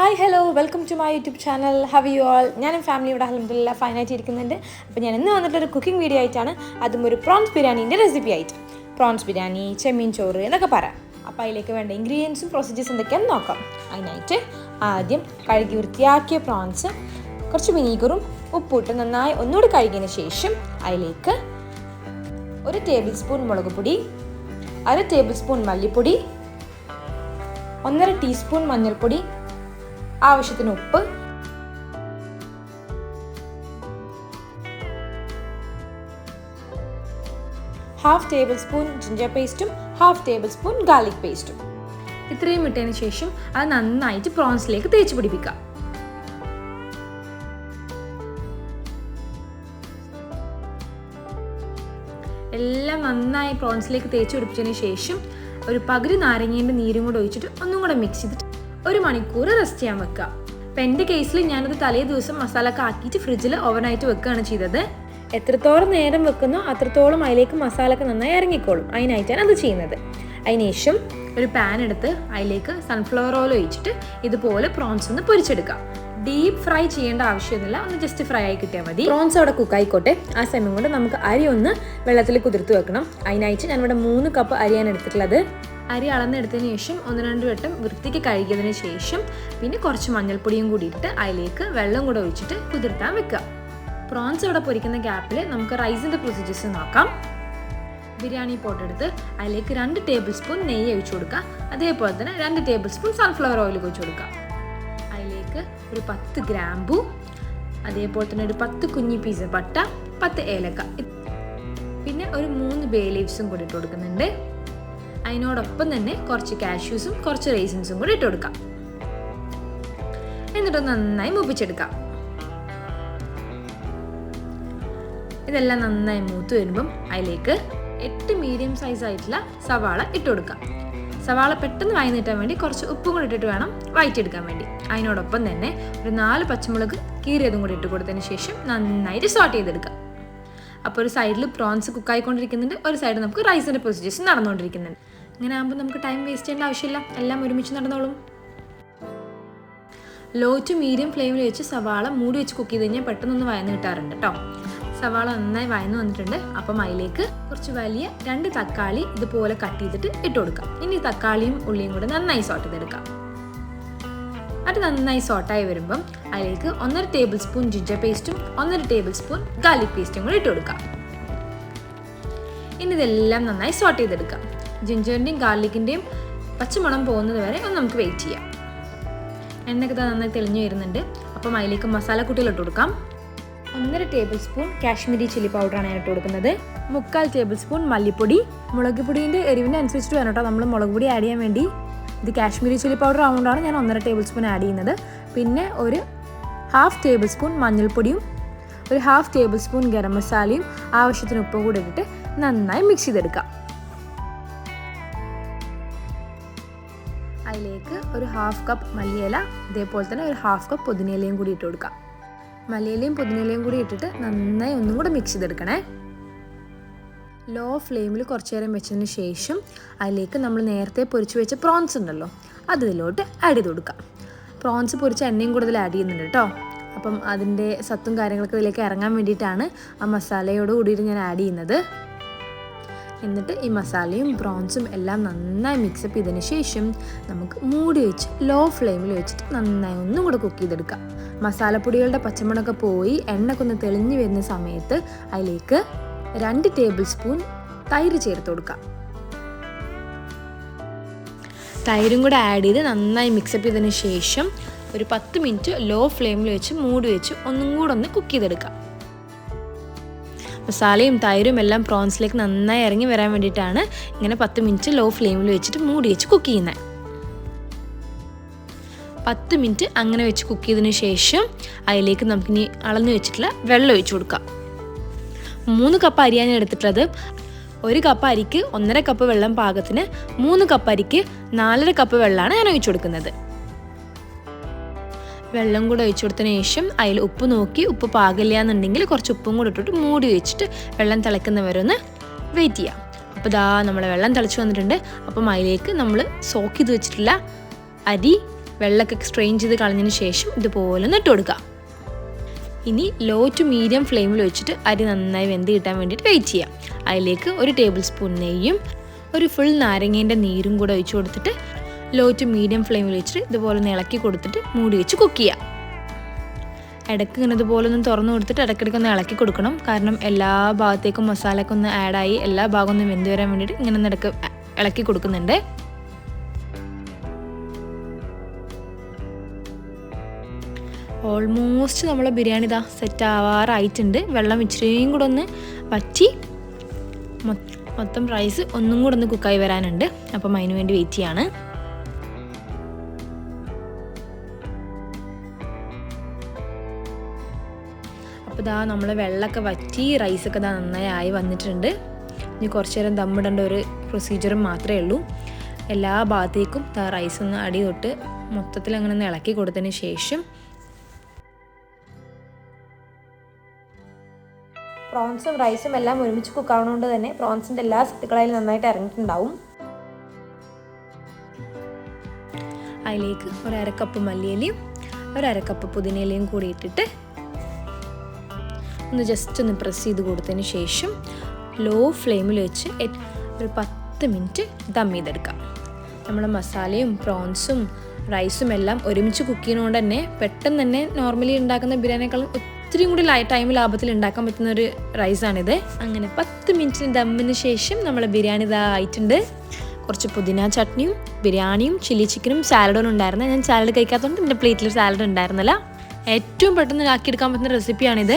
Hi hello welcome to my YouTube channel have you all ഞാനും family ഇവിടെ അലഹമില്ല ഫൈനായിട്ട് ഇരിക്കുന്നുണ്ട് അപ്പോൾ ഞാൻ ഇന്ന് വന്നിട്ടൊരു കുക്കിംഗ് വീഡിയോ ആയിട്ടാണ്. അതും ഒരു പ്രോൺസ് ബിരിയാണീന്റെ റെസിപ്പി ആയിട്ട്. പ്രോൺസ് ബിരിയാണി ചെമ്മീൻ ചോറ് എന്നൊക്കെ പറയാം. അപ്പോൾ അതിലേക്ക് വേണ്ട ഇൻഗ്രീഡിയൻസും പ്രൊസീജിയേഴ്സ് എന്തൊക്കെയാണെന്ന് നോക്കാം. അതിനായിട്ട് ആദ്യം കഴുകി വൃത്തിയാക്കിയ പ്രോൺസ് കുറച്ച് വിനീഗറും ഉപ്പിട്ട് നന്നായി ഒന്നുകൂടി കഴുകിയതിന് ശേഷം അതിലേക്ക് ഒരു ടേബിൾ സ്പൂൺ മുളക് പൊടി അര ടേബിൾ സ്പൂൺ മല്ലിപ്പൊടി ഒന്നര ടീസ്പൂൺ മഞ്ഞൾപ്പൊടി ആവശ്യത്തിന് ഉപ്പ്. ഹാഫ് ടേബിൾ സ്പൂൺ ജിഞ്ചർ പേസ്റ്റും ഹാഫ് ടേബിൾ സ്പൂൺ ഗാർലിക് പേസ്റ്റും ഇത്രയും ഇട്ടതിന് ശേഷം അത് നന്നായിട്ട് പ്രോൺസിലേക്ക് തേച്ച് പിടിപ്പിക്കാം. എല്ലാം നന്നായി പ്രോൺസിലേക്ക് തേച്ച് പിടിപ്പിച്ചതിന് ശേഷം ഒരു പകുതി നാരങ്ങേന്റെ നീരും കൂടെ ഒഴിച്ചിട്ട് ഒന്നും കൂടെ മിക്സ് ചെയ്തിട്ട് ഒരു മണിക്കൂർ റെസ്റ്റ് ചെയ്യാൻ വെക്കുക. അപ്പം എന്റെ കേസിൽ ഞാനത് തലേ ദിവസം മസാല ഒക്കെ ആക്കിയിട്ട് ഫ്രിഡ്ജിൽ ഓവനായിട്ട് വെക്കുകയാണ് ചെയ്തത്. എത്രത്തോളം നേരം വെക്കുന്നോ അത്രത്തോളം അതിലേക്ക് മസാല ഒക്കെ നന്നായി ഇറങ്ങിക്കോളും. അതിനായിട്ടാണ് അത് ചെയ്യുന്നത്. അതിനുശേഷം ഒരു പാൻ എടുത്ത് അതിലേക്ക് സൺഫ്ലവർ ഓയിൽ ഒഴിച്ചിട്ട് ഇതുപോലെ പ്രോൺസ് ഒന്ന് പൊരിച്ചെടുക്കാം ഡീപ്പ് ഫ്രൈ ചെയ്യേണ്ട ആവശ്യമൊന്നുമില്ല. ഒന്ന് ജസ്റ്റ് ഫ്രൈ ആയി കിട്ടിയാൽ മതി. പ്രോൺസ് അവിടെ കുക്ക് ആയിക്കോട്ടെ. ആ സമയം കൊണ്ട് നമുക്ക് അരി ഒന്ന് വെള്ളത്തിൽ കുതിർത്ത് വെക്കണം. അതിനായിട്ട് ഞാനിവിടെ മൂന്ന് കപ്പ് അരിയാണ് എടുത്തിട്ടുള്ളത്. അരി അളന്നെടുത്തതിന് ശേഷം ഒന്ന് രണ്ട് വട്ടം വൃത്തിക്ക് കഴുകിയതിന് ശേഷം പിന്നെ കുറച്ച് മഞ്ഞൾപ്പൊടിയും കൂടി ഇട്ട് അതിലേക്ക് വെള്ളം കൂടെ ഒഴിച്ചിട്ട് കുതിർത്താൻ വെക്കുക. പ്രോൺസ് അവിടെ പൊരിക്കുന്ന ഗ്യാപ്പിൽ നമുക്ക് റൈസിന്റെ പ്രൊസീജിയേഴ്സ് നോക്കാം. ബിരിയാണി പോട്ട് എടുത്ത് അതിലേക്ക് രണ്ട് ടേബിൾ സ്പൂൺ നെയ്യ് ഒഴിച്ചു കൊടുക്കുക. അതേപോലെ തന്നെ രണ്ട് ടേബിൾ സ്പൂൺ സൺഫ്ലവർ ഓയിൽ ഒഴിച്ചു കൊടുക്കുക. അതിലേക്ക് ഒരു പത്ത് ഗ്രാമ്പു അതേപോലെ തന്നെ ഒരു പത്ത് കുഞ്ഞി പീസ് പട്ട പത്ത് ഏലക്ക. പിന്നെ ഒരു മൂന്ന് ബേ ലീവ്സും കൂടി ഇട്ട് കൊടുക്കുന്നുണ്ട്. അതിനോടൊപ്പം തന്നെ കുറച്ച് കാഷ്യൂസും കുറച്ച് റേസിൻസും കൂടി ഇട്ട് കൊടുക്കാം. എന്നിട്ട് നന്നായി മൂപ്പിച്ചെടുക്കാം. ഇതെല്ലാം നന്നായി മൂത്ത് വരുമ്പം അതിലേക്ക് എട്ട് മീഡിയം സൈസ് ആയിട്ടുള്ള സവാള ഇട്ട് കൊടുക്കാം. സവാള പെട്ടെന്ന് വായി നീട്ടാൻ വേണ്ടി കുറച്ച് ഉപ്പും കൂടി ഇട്ടിട്ട് വേണം വഴറ്റിയെടുക്കാൻ വേണ്ടി. അതിനോടൊപ്പം തന്നെ ഒരു നാല് പച്ചമുളക് കീറിയതും കൂടി ഇട്ട് കൊടുത്തതിന് ശേഷം നന്നായിട്ട് സോട്ട് ചെയ്തെടുക്കാം. അപ്പോൾ ഒരു സൈഡിൽ പ്രോൺസ് കുക്കായിക്കൊണ്ടിരിക്കുന്നുണ്ട് ഒരു സൈഡിൽ നമുക്ക് റൈസിന്റെ പ്രൊസീജിയേഴ്സ് നടന്നുകൊണ്ടിരിക്കുന്നുണ്ട് ഇങ്ങനെ ആകുമ്പോൾ നമുക്ക് ടൈം വേസ്റ്റ് ചെയ്യേണ്ട ആവശ്യമില്ല. എല്ലാം ഒരുമിച്ച് നടന്നോളും. ലോ ടു മീഡിയം ഫ്ലെയിമിൽ വെച്ച് സവാള മൂടി വെച്ച് കുക്ക് ചെയ്ത് കഴിഞ്ഞാൽ പെട്ടെന്നൊന്ന് വയന്ന് കിട്ടാറുണ്ട് കേട്ടോ സവാള നന്നായി വയന്ന് വന്നിട്ടുണ്ട്. അപ്പം അതിലേക്ക് കുറച്ച് വലിയ രണ്ട് തക്കാളി ഇതുപോലെ കട്ട് ചെയ്തിട്ട് ഇട്ട് കൊടുക്കാം. ഇനി തക്കാളിയും ഉള്ളിയും കൂടെ നന്നായി സോട്ട് ചെയ്തെടുക്കാം. അത് നന്നായി സോട്ടായി വരുമ്പം അതിലേക്ക് ഒന്നര ടേബിൾ സ്പൂൺ ജിഞ്ചർ പേസ്റ്റും ഒന്നര ടേബിൾ സ്പൂൺ ഗാർലിക് പേസ്റ്റും കൂടി ഇട്ട് കൊടുക്കാം. ഇനി ഇതെല്ലാം നന്നായി സോട്ട് ചെയ്തെടുക്കാം. ജിഞ്ചറിന്റെയും ഗാർലിക്കിന്റെയും പച്ചമണം പോകുന്നത് വരെ ഒന്ന് നമുക്ക് വെയിറ്റ് ചെയ്യാം. എണ്ണയൊക്കെ നന്നായി തെളിഞ്ഞു വരുന്നുണ്ട്. അപ്പം അതിലേക്ക് മസാല ഇട്ട് കൊടുക്കാം. ഒന്നര ടേബിൾ സ്പൂൺ കാശ്മീരി ചില്ലി പൗഡറാണ് ഞാൻ ഇട്ട് കൊടുക്കുന്നത്. മുക്കാൽ ടേബിൾ സ്പൂൺ മല്ലിപ്പൊടി. മുളക് പൊടിന്റെ എരിവിന്റെ അനുസരിച്ചിട്ട് വേണം കേട്ടോ നമ്മൾ മുളക് പൊടി ആഡ് ചെയ്യാൻ വേണ്ടി. ഇത് കാശ്മീരി ചില്ലി പൗഡർ ആവുകൊണ്ടാണ് ഞാൻ ഒന്നര ടേബിൾ സ്പൂൺ ആഡ് ചെയ്യുന്നത്. പിന്നെ ഒരു ഹാഫ് ടേബിൾ സ്പൂൺ മഞ്ഞൾപ്പൊടിയും ഒരു ഹാഫ് ടേബിൾ സ്പൂൺ ഗരം മസാലയും ആവശ്യത്തിന് ഉപ്പും കൂടി ഇട്ടിട്ട് നന്നായി മിക്സ് ചെയ്തെടുക്കാം. ഒരു ഹാഫ് കപ്പ് മല്ലിയില ഇതേപോലെ തന്നെ ഒരു ഹാഫ് കപ്പ് പുതിനയിലയും കൂടി ഇട്ട് കൊടുക്കാം. മല്ലിയിലയും പുതിനയിലയും കൂടി ഇട്ടിട്ട് നന്നായി ഒന്നും കൂടെ മിക്സ് ചെയ്തെടുക്കണേ. ലോ ഫ്ലെയിമിൽ കുറച്ച് നേരം വെച്ചതിന് ശേഷം അതിലേക്ക് നമ്മൾ നേരത്തെ പൊരിച്ച് വെച്ച പ്രോൺസ് ഉണ്ടല്ലോ അത് ആഡ് ചെയ്ത് കൊടുക്കാം. പ്രോൺസ് പൊരിച്ച എണ്ണയും കൂടുതൽ ആഡ് ചെയ്യുന്നുണ്ട് കേട്ടോ അപ്പം അതിന്റെ സത്തും കാര്യങ്ങളൊക്കെ ഇതിലേക്ക് ഇറങ്ങാൻ വേണ്ടിയിട്ടാണ് ആ മസാലയോട് കൂടിയിട്ട് ഞാൻ ആഡ് ചെയ്യുന്നത്. എന്നിട്ട് ഈ മസാലയും പ്രോൺസും എല്ലാം നന്നായി മിക്സപ്പ് ചെയ്തതിന് ശേഷം നമുക്ക് മൂടി വെച്ച് ലോ ഫ്ലെയിമിൽ വെച്ചിട്ട് നന്നായി ഒന്നും കൂടെ കുക്ക് ചെയ്തെടുക്കാം. മസാലപ്പൊടികളുടെ പച്ചമുളകൊക്കെ പോയി എണ്ണയൊക്കെ ഒന്ന് തെളിഞ്ഞു വരുന്ന സമയത്ത് അതിലേക്ക് രണ്ട് ടേബിൾ സ്പൂൺ തൈര് ചേർത്ത് കൊടുക്കാം. തൈരും കൂടെ ആഡ് ചെയ്ത് നന്നായി മിക്സപ്പ് ചെയ്തതിന് ശേഷം ഒരു പത്ത് മിനിറ്റ് ലോ ഫ്ലെയിമിൽ വെച്ച് മൂടി വെച്ച് ഒന്നും കൂടെ ഒന്ന് കുക്ക് ചെയ്തെടുക്കാം. മസാലയും തൈരും എല്ലാം പ്രോൺസിലേക്ക് നന്നായി ഇറങ്ങി വരാൻ വേണ്ടിയിട്ടാണ് ഇങ്ങനെ പത്ത് മിനിറ്റ് ലോ ഫ്ലെയിമിൽ വെച്ചിട്ട് മൂടി വെച്ച് കുക്ക് ചെയ്യുന്നത്. പത്ത് മിനിറ്റ് അങ്ങനെ വെച്ച് കുക്ക് ചെയ്തതിന് ശേഷം അതിലേക്ക് നമുക്കിനി അളന്ന് വെച്ചിട്ടുള്ള വെള്ളം ഒഴിച്ചു കൊടുക്കാം. മൂന്ന് കപ്പ് അരിയാണ് എടുത്തിട്ടുള്ളത്. ഒരു കപ്പ് അരിക്ക് ഒന്നര കപ്പ് വെള്ളം പാകത്തിന് മൂന്ന് കപ്പ് അരിക്ക് നാലര കപ്പ് വെള്ളമാണ് ഞാൻ ഒഴിച്ചു കൊടുക്കുന്നത്. വെള്ളം കൂടെ ഒഴിച്ചു കൊടുത്തതിന് ശേഷം അതിൽ ഉപ്പ് നോക്കി ഉപ്പ് പാകില്ല എന്നുണ്ടെങ്കിൽ കുറച്ച് ഉപ്പും കൂടെ ഇട്ടിട്ട് മൂടി വെച്ചിട്ട് വെള്ളം തിളക്കുന്നവരെ ഒന്ന് വെയിറ്റ് ചെയ്യാം. അപ്പോൾ ദാ നമ്മൾ വെള്ളം തിളച്ച് വന്നിട്ടുണ്ട്. അപ്പം അതിലേക്ക് നമ്മൾ സോക്ക് ചെയ്ത് വെച്ചിട്ടുള്ള അരി വെള്ളമൊക്കെ സ്ട്രെയിൻ ചെയ്ത് കളഞ്ഞതിന് ശേഷം ഇതുപോലെ ഒന്ന് ഇട്ട് കൊടുക്കുക ഇനി ലോ ടു മീഡിയം ഫ്ലെയിമിൽ വെച്ചിട്ട് അരി നന്നായി വെന്ത് കിട്ടാൻ വേണ്ടിയിട്ട് വെയിറ്റ് ചെയ്യാം. അതിലേക്ക് ഒരു ടേബിൾ സ്പൂൺ നെയ്യും ഒരു ഫുൾ നാരങ്ങേന്റെ നീരും കൂടെ ഒഴിച്ചു കൊടുത്തിട്ട് ലോ ടു മീഡിയം ഫ്ലെയിമിൽ വെച്ചിട്ട് ഇതുപോലെ ഇളക്കി കൊടുത്തിട്ട് മൂടി വെച്ച് കുക്ക് ചെയ്യാം. ഇടയ്ക്ക് ഇങ്ങനെ ഇതുപോലെ ഒന്ന് തുറന്നു കൊടുത്തിട്ട് ഇടയ്ക്കിടയ്ക്ക് ഒന്ന് ഇളക്കി കൊടുക്കണം. കാരണം എല്ലാ ഭാഗത്തേക്കും മസാലയൊക്കെ ഒന്ന് ആഡായി എല്ലാ ഭാഗവും ഒന്ന് വെന്ത് വരാൻ വേണ്ടിയിട്ട് ഇങ്ങനെ ഒന്ന് ഇടയ്ക്ക് ഇളക്കി കൊടുക്കുന്നുണ്ട്. ഓൾമോസ്റ്റ് നമ്മളെ ബിരിയാണി ഇതാ സെറ്റ് ആവാറായിട്ടുണ്ട്. വെള്ളം ഇച്ചിരിയും കൂടെ ഒന്ന് വറ്റി മൊത്തം റൈസ് ഒന്നും കൂടെ ഒന്ന് കുക്കായി വരാനുണ്ട്. അപ്പം അതിന് വേണ്ടി വെയിറ്റ് ചെയ്യാണ്. അപ്പോൾ ഇതാ നമ്മൾ വെള്ളമൊക്കെ വറ്റി റൈസൊക്കെ ഇതാ നന്നായി ആയി വന്നിട്ടുണ്ട്. ഇനി കുറച്ച് നേരം ദമ്മിടേണ്ട ഒരു പ്രൊസീജിയറും മാത്രമേ ഉള്ളൂ. എല്ലാ ഭാഗത്തേക്കും ദാ റൈസ് ഒന്ന് അടി തൊട്ട് മൊത്തത്തിൽ അങ്ങനെ ഒന്ന് ഇളക്കി കൊടുത്തതിന് ശേഷം പ്രോൺസും റൈസും എല്ലാം ഒരുമിച്ച് കുക്കാവുന്നതുകൊണ്ട് തന്നെ പ്രോൺസിന്റെ എല്ലാ സത്തുക്കളായാലും നന്നായിട്ട് ഇറങ്ങിയിട്ടുണ്ടാവും. അതിലേക്ക് ഒരു അരക്കപ്പ് മല്ലിയിലയും ഒരു അരക്കപ്പ് പുതിനയിലയും കൂടി ഇട്ടിട്ട് ഒന്ന് ജസ്റ്റ് ഒന്ന് പ്രസ് ചെയ്ത് കൊടുത്തതിന് ശേഷം ലോ ഫ്ലെയിമിൽ വെച്ച് ഒരു പത്ത് മിനിറ്റ് ദം ചെയ്തെടുക്കാം. നമ്മൾ മസാലയും പ്രോൺസും റൈസും എല്ലാം ഒരുമിച്ച് കുക്ക് ചെയ്യുന്നതുകൊണ്ട് തന്നെ പെട്ടെന്ന് തന്നെ നോർമലി ഉണ്ടാക്കുന്ന ബിരിയാണിയേക്കാളും ഒത്തിരി കൂടി ലൈ ടൈം ലാഭത്തിൽ ഉണ്ടാക്കാൻ പറ്റുന്ന ഒരു റൈസാണിത് അങ്ങനെ പത്ത് മിനിറ്റിന് ദമ്മിന് ശേഷം നമ്മൾ ബിരിയാണി ഇതാ ആയിട്ടുണ്ട്. കുറച്ച് പുതിന ചട്നിയും ബിരിയാണിയും ചില്ലി ചിക്കനും സാലഡും ഉണ്ടായിരുന്നു. ഞാൻ സാലഡ് കഴിക്കാത്തതുകൊണ്ട് എന്റെ പ്ലേറ്റിൽ സാലഡ് ഉണ്ടായിരുന്നില്ല. ഏറ്റവും പെട്ടെന്ന് ആക്കിയെടുക്കാൻ പറ്റുന്ന റെസിപ്പിയാണിത്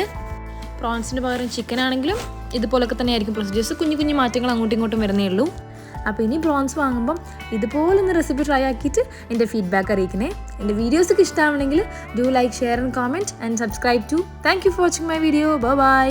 പ്രോൺസിന് പകരം ചിക്കൻ ആണെങ്കിലും ഇതുപോലൊക്കെ തന്നെ ആയിരിക്കും പ്രൊസീജിയേഴ്സ് കുഞ്ഞു കുഞ്ഞു മാറ്റങ്ങൾ അങ്ങോട്ടും ഇങ്ങോട്ടും വരുന്നേ ഉള്ളൂ. അപ്പോൾ ഇനി ബ്രോൺസ് വാങ്ങുമ്പം ഇതുപോലൊന്ന് റെസിപ്പി ട്രൈ ആക്കിയിട്ട് എന്റെ ഫീഡ്ബാക്ക് അറിയിക്കണേ. എന്റെ വീഡിയോസൊക്കെ ഇഷ്ടമാണെങ്കിൽ do like share and comment and subscribe to thank you for watching my video bye